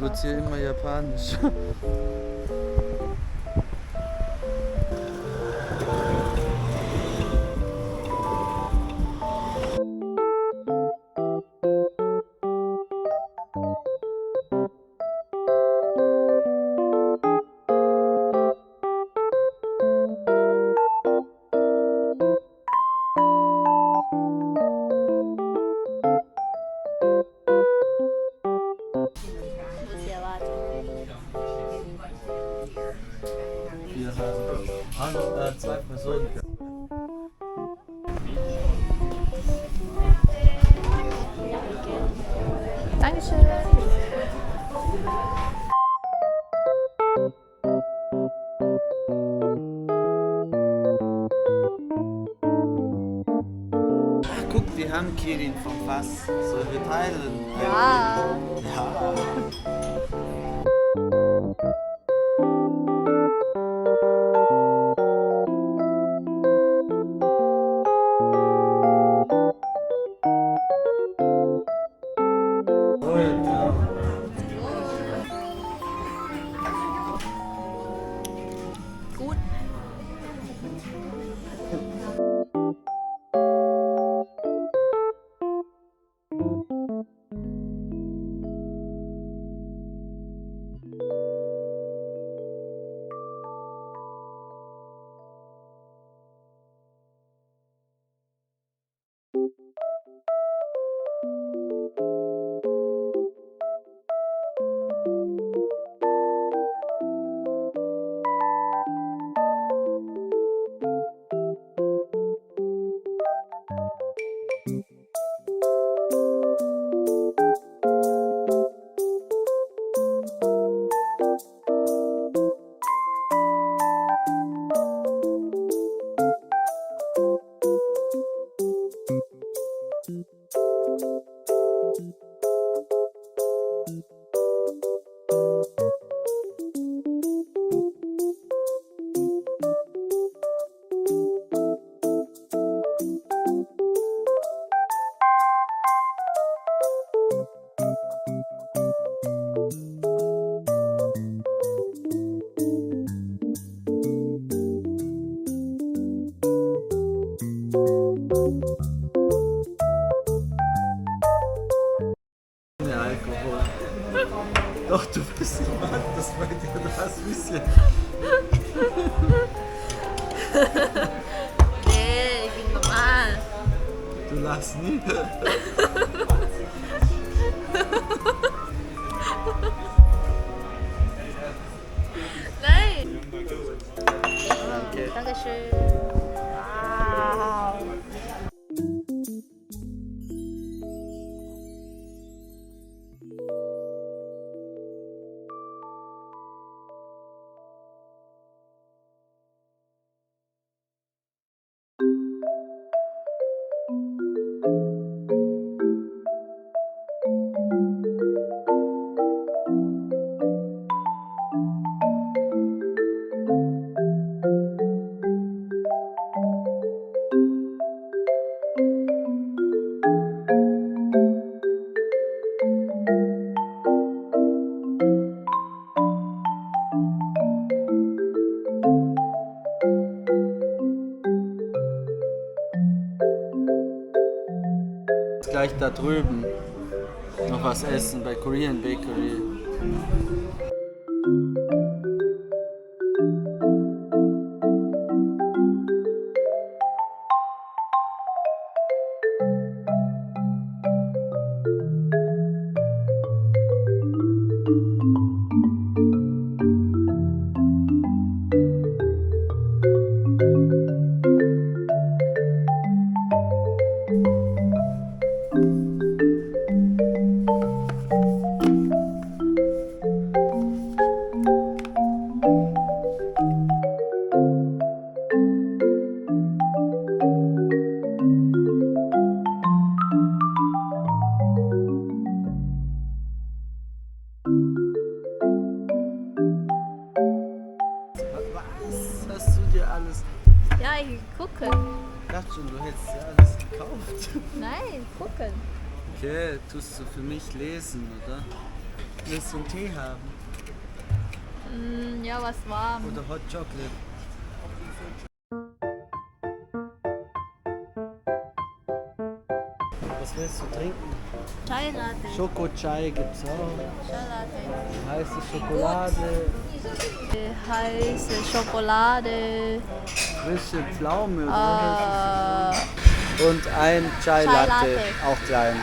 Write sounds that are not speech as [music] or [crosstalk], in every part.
Es wird hier immer japanisch. An, äh, zwei Personen. Dankeschön. Ach, guck, wir haben Kirin vom Fass. Sollen wir teilen? Ja. Ja. Gut. Der Alkohol. Doch, du bist Mann, das bei dir, du hast ein bisschen. Nee, ich bin normal. Du lachst nie. Nein. Danke. Dankeschön. Gleich da drüben noch was essen bei Korean Bakery. Nein, gucken. Okay, tust du für mich lesen, oder? Willst du einen Tee haben? Mm, ja, was warm. Oder Hot Chocolate? Was willst du trinken? Chai Latte. Schoko-Chai gibt's auch. Chai Latte. Heiße Schokolade. Heiße Schokolade. Bisschen Pflaume. Äh, Und ein Chai Chai Latte. Latte. Auch klein.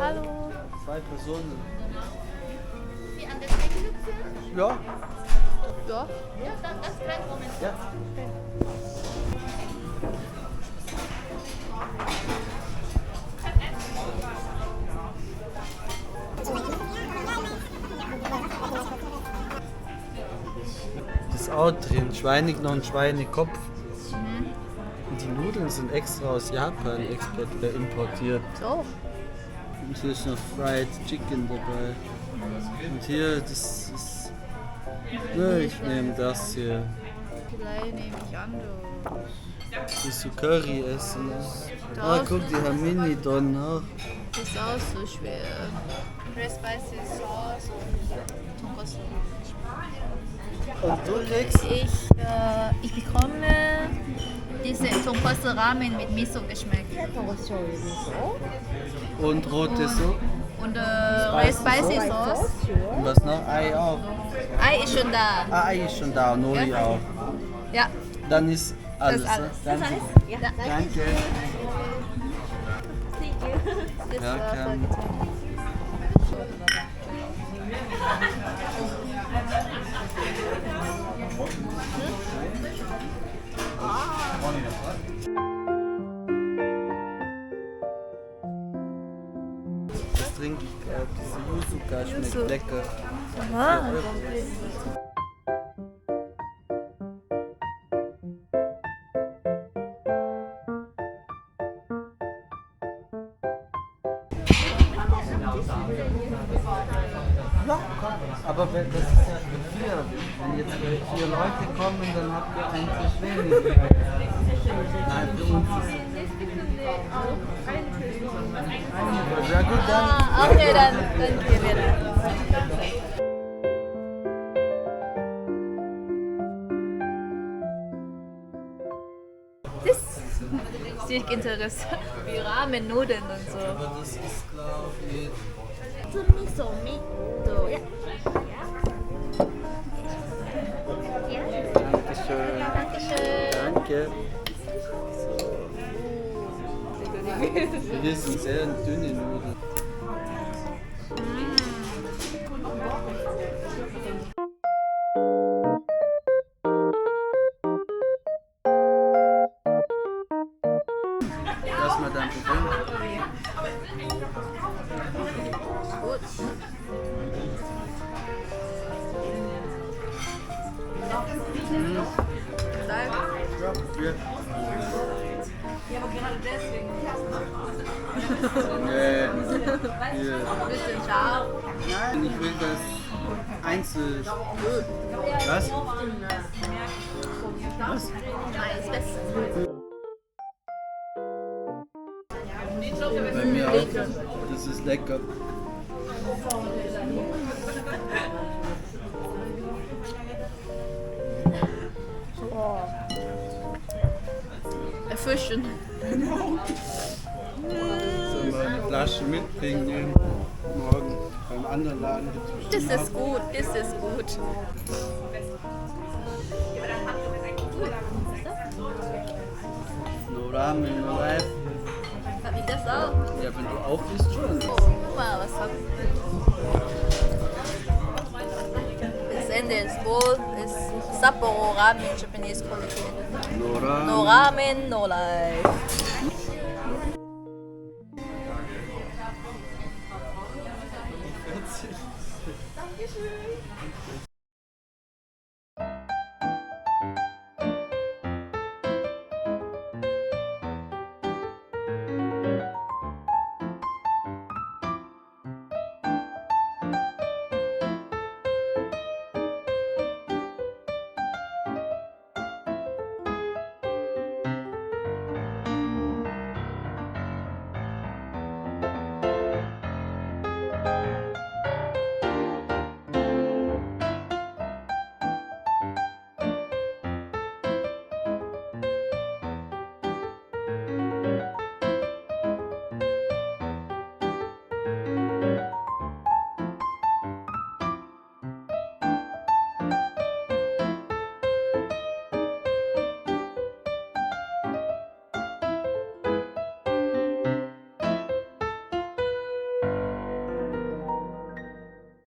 Hallo. Zwei Personen. Wie an der Decke sitzen? Ja. Ja. Ja, dann ganz kleinen Moment. Ja. Das ist auch drin. Schweineknochen, Schweinekopf. Nudeln sind extra aus Japan export, äh, importiert. So. Und hier ist noch Fried Chicken dabei. Und hier, das ist. Ne, ich nehme das hier. Vielleicht nehme ich an, du. Willst du Curry essen? Ah, guck, die haben Mini-Don auch. Das ist auch so schwer. Red Spicy Sauce und Tonkotsu. Und du kriegst? Ich, äh, ich bekomme diese Tonkotsu Ramen mit Miso geschmeckt. Und rote Suppe. Und äh, Spicy Sauce. Und was noch? Ei auch. Ei ist schon da. Ah, Ei ist schon da, und Nori Ja. auch. Ja, Dann ist alles. das ist alles. ne? Danke. Ja. Danke. [laughs] Das Ja, war Yuzuka schmeckt Yuzu. lecker. Aha. Ja, aber wenn, das ist ja für vier. Wenn jetzt vier Leute kommen, dann habt ihr einen Tisch weniger. Nein, für uns ist es. Ja gut, dann. Ah, okay, dann, dann gehen wir da. Das sieht interessant. Wie Ramen-Nudeln und so. Aber das ist klar auf jeden Miso, Miso, ja. Dankeschön. Dankeschön. Danke. Wir sind sehr dünne Nudeln. Lass mal dann probieren. Gut. Sag, Ja, probier. Nee. Hier. bisschen scharf. Nein, ich will das einzeln. Was? Was? Ist besser. Bei mir auch. Das ist lecker. Erfrischen. Mm. [laughs] [laughs] Flasche mitbringen. Morgen beim anderen Laden gibt es Das ist gut, das ist gut. No Ramen, no Life. Hab ich das auch? Ja, wenn du auf bist, schon. Oh, guck mal, was hab Das Ende ist wohl, ist Sapporo Ramen Japanese Quality. No Ramen. No Ramen, no life. 계실.